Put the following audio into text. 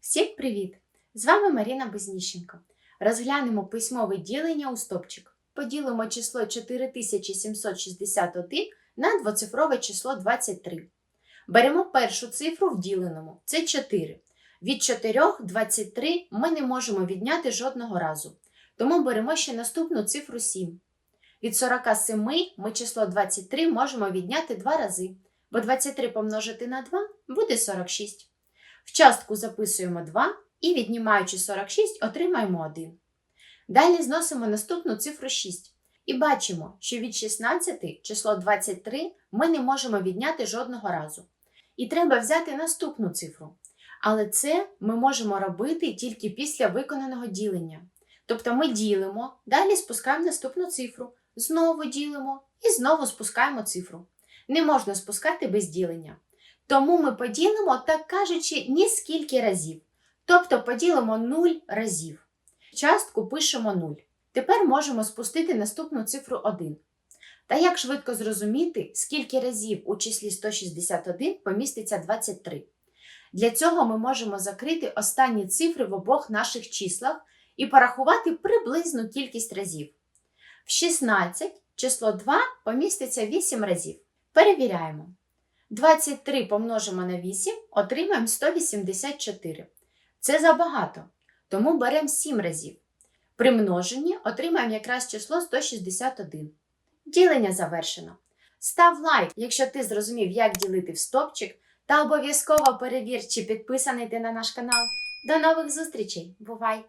Всім привіт! З вами Маріна Безніщенко. Розглянемо письмове ділення у стопчик. Поділимо число 4761 на двоцифрове число 23. Беремо першу цифру в діленому це 4. Від 4 23 ми не можемо відняти жодного разу. Тому беремо ще наступну цифру 7. Від 47 ми число 23 можемо відняти два рази, бо 23 помножити на 2 буде 46. В частку записуємо 2 і, віднімаючи 46, отримаємо 1. Далі зносимо наступну цифру 6. І бачимо, що від 16 число 23 ми не можемо відняти жодного разу. І треба взяти наступну цифру. Але це ми можемо робити тільки після виконаного ділення. Тобто ми ділимо, далі спускаємо наступну цифру, знову ділимо і знову спускаємо цифру. Не можна спускати без ділення. Тому ми поділимо, так кажучи, ні скільки разів. Тобто поділимо 0 разів. Частку пишемо 0. Тепер можемо спустити наступну цифру 1. Та як швидко зрозуміти, скільки разів у числі 161 поміститься 23? Для цього ми можемо закрити останні цифри в обох наших числах і порахувати приблизну кількість разів. В 16 число 2 поміститься 8 разів. Перевіряємо. 23 помножимо на 8, отримаємо 184. Це забагато, тому беремо 7 разів. При множенні отримаємо якраз число 161. Ділення завершено. Став лайк, якщо ти зрозумів, як ділити в стопчик, та обов'язково перевір, чи підписаний ти на наш канал. До нових зустрічей! Бувай!